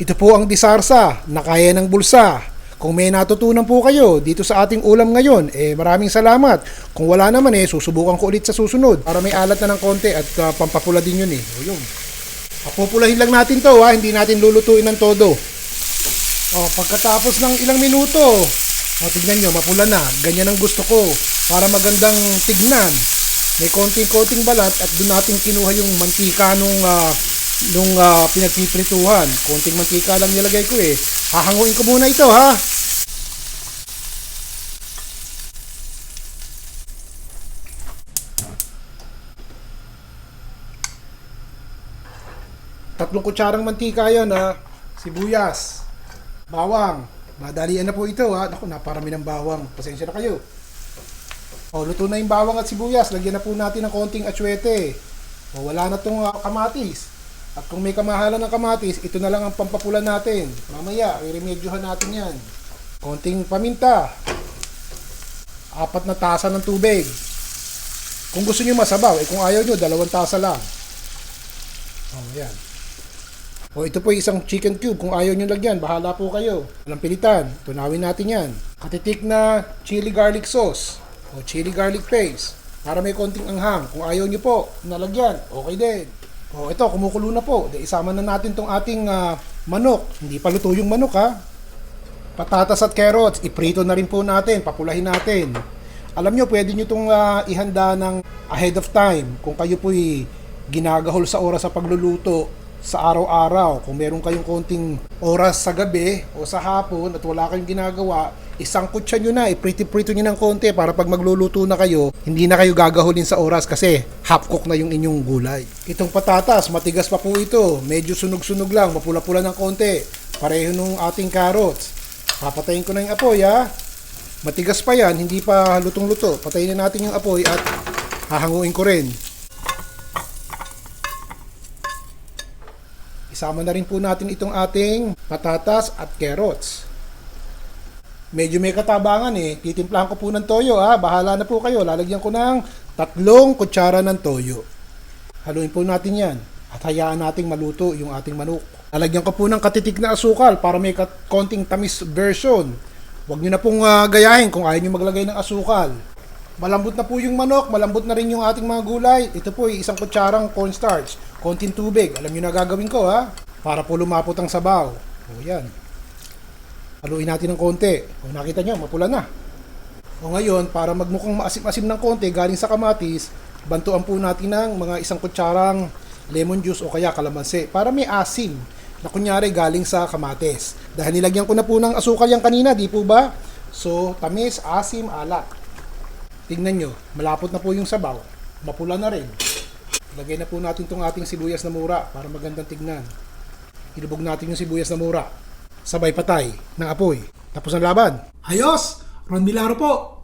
Ito po ang disarsa na kaya ng bulsa. Kung may natutunan po kayo dito sa ating ulam ngayon, eh maraming salamat. Kung wala naman eh, susubukan ko ulit sa susunod para may alat na ng konti at ah, pampapula din yun eh. O yun. Papupulahin lang natin to ha, hindi natin lulutuin ng todo. O, pagkatapos ng ilang minuto, o tignan nyo, mapula na. Ganyan ang gusto ko para magandang tignan. May konting-konting balat at doon natin kinuha yung mantika nung ah, nung ah, pinagpiprituhan. Konting mantika lang nilagay ko eh. Hahanguin ko muna ito ha. Tatlong kutsarang mantika yon ha. Sibuyas, bawang. Madalian na po ito ha. Naku, naparami ng bawang. Pasensya na kayo. O, luto na yung bawang at sibuyas. Lagyan na po natin ng konting atsuete. O, wala na tong ah, kamatis. At kung may kamahalan ng kamatis, ito na lang ang pampapula natin. Mamaya, i-remedyohan natin yan. Konting paminta. Apat na tasa ng tubig. Kung gusto nyo masabaw, eh kung ayaw nyo, dalawang tasa lang. O, yan. O ito po isang chicken cube. Kung ayaw nyo lagyan, bahala po kayo. Walang pilitan. Tunawin natin yan. Katitik na chili garlic sauce. O chili garlic paste. Para may konting anghang. Kung ayaw nyo po, nalagyan. Okay din. O ito, kumukulo na po. Di, isama na natin tong ating ah, manok. Hindi pa luto yung manok ha. Patatas at carrots. Iprito na rin po natin. Papulahin natin. Alam nyo, pwede nyo itong ah, ihanda ng ahead of time. Kung kayo po'y ginagahol sa oras sa pagluluto sa araw-araw. Kung meron kayong konting oras sa gabi o sa hapon at wala kayong ginagawa, isang kutsa nyo na, iprito-prito nyo ng konti para pag magluluto na kayo, hindi na kayo gagahulin sa oras kasi half cook na yung inyong gulay. Itong patatas, matigas pa po ito. Medyo sunog-sunog lang, mapula-pula ng konti. Pareho nung ating carrots. Papatayin ko na yung apoy ha. Matigas pa yan, hindi pa lutong-luto. Patayin na natin yung apoy at hahanguin ko rin. Isama na rin po natin itong ating patatas at carrots. Medyo may katabangan eh. Titimplahan ko po ng toyo ha. Bahala na po kayo. Lalagyan ko ng tatlong kutsara ng toyo. Haluin po natin yan. At hayaan nating maluto yung ating manok. Lalagyan ko po ng katitik na asukal para may konting tamis version. Huwag nyo na pong ah, gayahin kung ayaw nyo maglagay ng asukal. Malambot na po yung manok, malambot na rin yung ating mga gulay. Ito po ay isang kutsarang cornstarch, konting tubig. Alam nyo na gagawin ko ha, para po lumapot ang sabaw. O yan. Haluin natin ng konti. O nakita nyo, mapula na. O ngayon, para magmukhang maasim-asim ng konti galing sa kamatis, bantuan po natin ng mga isang kutsarang lemon juice o kaya kalamansi para may asim na kunyari galing sa kamatis. Dahil nilagyan ko na po ng asukal yan kanina, di po ba? So, tamis, asim, alat. Tingnan nyo, malapot na po yung sabaw. Mapula na rin. Lagay na po natin itong ating sibuyas na mura para magandang tignan. Ilubog natin yung sibuyas na mura. Sabay patay ng apoy. Tapos ang laban. Ayos! Ron Milaro po!